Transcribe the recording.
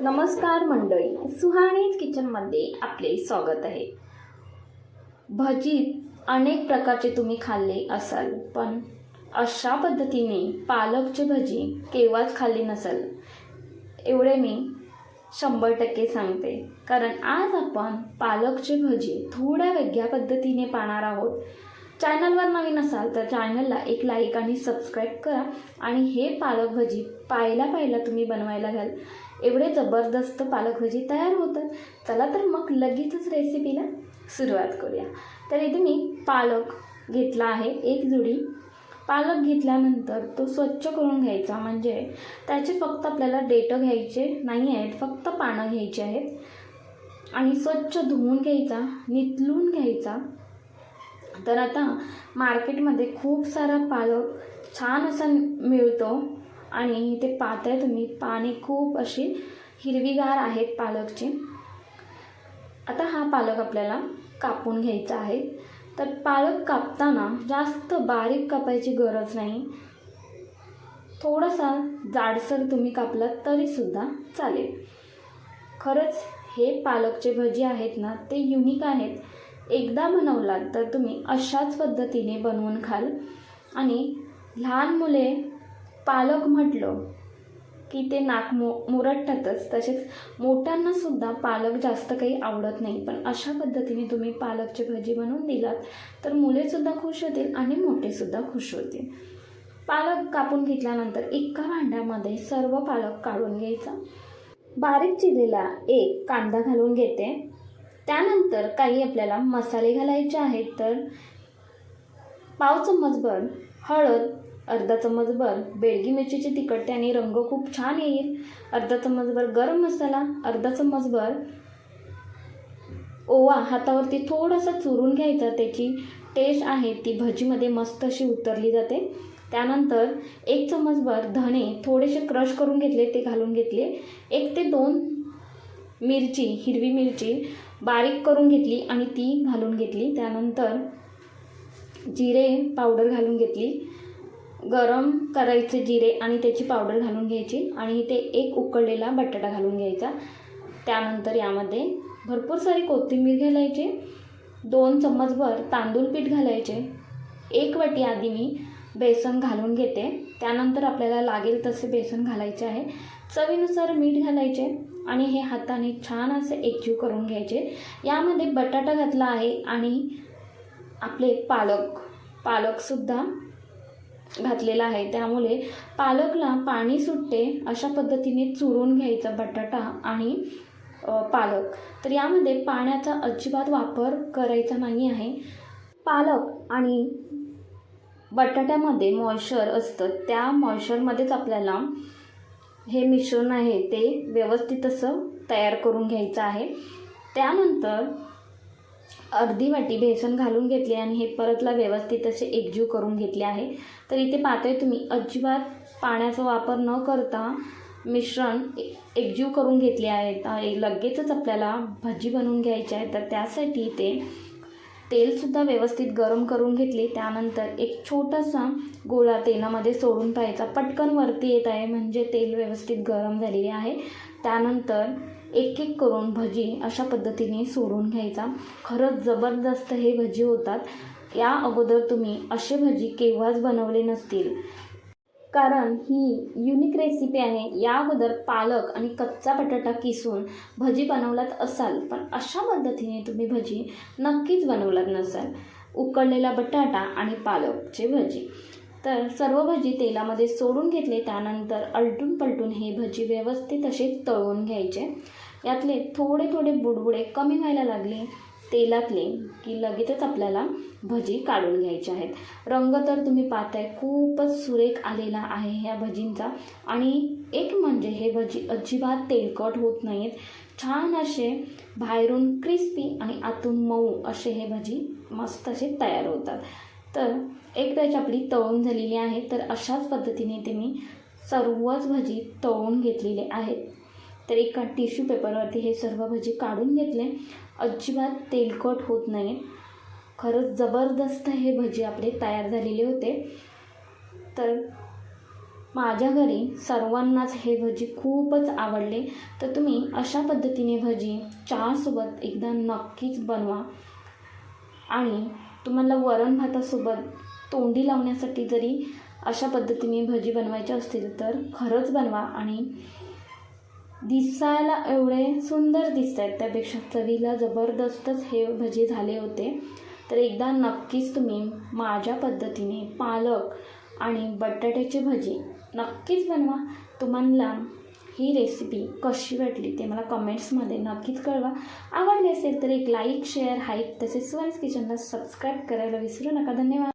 नमस्कार मंडळी सुहाणीज किचनमध्ये आपले स्वागत आहे. भजीत अनेक प्रकारचे तुम्ही खाल्ले असाल पण अशा पद्धतीने पालकची भजी केव्हाच खाल्ली नसाल एवढे मी शंभर टक्के सांगते. कारण आज आपण पालकची भजी थोड्या वेगळ्या पद्धतीने पाहणार आहोत. चॅनलवर नवीन असाल तर चॅनलला एक लाईक आणि सबस्क्राईब करा आणि हे पालक भजी पाहिला पाहिला तुम्ही बनवायला घ्याल एवढे जबरदस्त पालकभजी तयार होतात. चला तर मग लगेचच रेसिपीला सुरुवात करूया. तर इथे मी पालक घेतला आहे एक जुडी. पालक घेतल्यानंतर तो स्वच्छ करून घ्यायचा. म्हणजे त्याचे फक्त आपल्याला डेटं घ्यायचे नाही आहेत फक्त पानं घ्यायची आहेत. आणि स्वच्छ धुवून घ्यायचा नितलून घ्यायचा. तर आता मार्केटमध्ये खूप सारा पालक छान असा मिळतो. आणि ते पाहताय तुम्ही पाने खूप अशी हिरवीगार आहेत पालकची. आता हा पालक आपल्याला कापून घ्यायचा आहे. तर पालक कापताना जास्त बारीक कापायची गरज नाही. थोडासा जाडसर तुम्ही कापलात तरीसुद्धा चालेल. खरंच हे पालकचे भजी आहेत ना ते युनिक आहेत. एकदा बनवलात तर तुम्ही अशाच पद्धतीने बनवून खाल. आणि लहान मुले पालक म्हटलं की ते नाक मो मुरटतातच तसेच मोठ्यांनासुद्धा पालक जास्त काही आवडत नाही. पण अशा पद्धतीने तुम्ही पालकची भजी बनवून दिलात तर मुलेसुद्धा खुश होतील आणि मोठेसुद्धा खुश होतील. पालक कापून घेतल्यानंतर एका भांड्यामध्ये सर्व पालक काढून घ्यायचा. बारीक चिरलेला एक कांदा घालून घेते. त्यानंतर काही आपल्याला मसाले घालायचे आहेत तर पाव चम्मचभर हळद अर्धा चम्मचभर बेडगी मिरचीचे तिखट आणि रंग खूप छान येईल. अर्धा चम्मचभर गरम मसाला अर्धा चम्मचभर ओवा हातावरती थोडासा चुरून घ्यायचा त्याची टेस्ट आहे ती भजीमध्ये मस्त अशी उतरली जाते. त्यानंतर एक चम्मचभर धणे थोडेसे क्रश करून घेतले ते घालून घेतले. एक ते दोन मिरची हिरवी मिरची बारीक करून घेतली आणि ती घालून घेतली. त्यानंतर जिरे पावडर घालून घेतली. गरम करायचे जिरे आणि त्याची पावडर घालून घ्यायची आणि ते एक उकळलेला बटाटा घालून घ्यायचा. त्यानंतर यामध्ये भरपूर सारी कोथिंबीर घालायची दोन चम्मचभर तांदूळ पीठ घालायचे एक वाटी आधी मी बेसन घालून घेते. त्यानंतर आपल्याला लागेल तसे बेसन घालायचे आहे. चवीनुसार मीठ घालायचे आणि हे हाताने छान असे एकजीव करून घ्यायचे. यामध्ये बटाटा घातला आहे आणि आपले पालक पालकसुद्धा घातलेला आहे. त्यामुळे पालकला पाणी सुटते अशा पद्धतीने चुरून घ्यायचा बटाटा आणि पालक. तर यामध्ये पाण्याचा अजिबात वापर करायचा नाही आहे. पालक आणि बटाट्यामध्ये मॉइश्चर असतं. त्या मॉइश्चरमध्येच आपल्याला हे मिश्रण आहे ते व्यवस्थित असं तयार करून घ्यायचं आहे. त्यानंतर अर्धी वाटी बेसन घालून घेतले आणि हे परतला व्यवस्थित असे एकजीव करून घेतले आहे. तर इथे पाहताय तुम्ही अजिबात पाण्याचा वापर न करता मिश्रण ए- एकजीव करून घेतले आहे लगेचच आपल्याला भजी बनवून घ्यायची आहे. तर त्यासाठी इथे तेलसुद्धा व्यवस्थित गरम करून घेतले. त्यानंतर एक छोटासा गोळा तेलामध्ये सोडून पाहायचा. पटकन वरती येत आहे. म्हणजे तेल व्यवस्थित गरम झालेले आहे. त्यानंतर एक एक करून भजी अशा पद्धतीने सोडून घ्यायचा. खरंच जबरदस्त हे भजी होतात. या अगोदर तुम्ही असे भजी केव्हाच बनवले नसतील. कारण ही युनिक रेसिपी आहे. या अगोदर पालक आणि कच्चा बटाटा किसून भजी बनवलात असाल पण अशा पद्धतीने तुम्ही भजी नक्कीच बनवलात नसाल. उकळलेला बटाटा आणि पालकचे भजी. तर सर्व भजी तेलामध्ये सोडून घेतले त्यानंतर अलटून पलटून हे भजी व्यवस्थित असे तळून घ्यायचे. यातले थोडे थोडे बुडबुडे कमी व्हायला लागले. तेलातले की लगेचच आपल्याला भजी काढून घ्यायचे आहेत. रंग तर तुम्ही पाहताय खूपच सुरेख आलेला आहे ह्या भजींचा. आणि एक म्हणजे हे भजी अजिबात तेलकट होत नाहीत. छान असे बाहेरून क्रिस्पी आणि आतून मऊ असे हे भजी मस्त असे तयार होतात. तर एक बॅच आपली तळून झालेली आहे तर अशाच पद्धतीने ते मी सर्वच भजी तळून घेतलेले आहेत. तर एका टिश्यू पेपरवरती हे सर्व भजी काढून घेतले. अजिबात तेलकट होत नाही. खरंच जबरदस्त हे भजी आपले तयार झालेले होते. तर माझ्या घरी सर्वांनाच हे भजी खूपच आवडले. तर तुम्ही अशा पद्धतीने भजी चहासोबत एकदा नक्कीच बनवा. आणि तुम्हाला वरण भातासोबत तोंडी लावण्यासाठी जरी अशा पद्धतीने भजी बनवायच्या असतील तर खरंच बनवा आणि दिसायला एवढे सुंदर दिसत आहेत त्यापेक्षा चवीला जबरदस्तच हे भजी झाले होते. तर एकदा नक्कीच तुम्ही माझ्या पद्धतीने पालक आणि बटाट्याची भजी नक्कीच बनवा. तुम्हाला ही रेसिपी कशी वाटली ते मला कमेंट्समध्ये नक्कीच कळवा. आवडली असेल तर एक लाईक शेअर हाईक तसेच स्वन्स किचनला सबस्क्राईब करायला विसरू नका. धन्यवाद.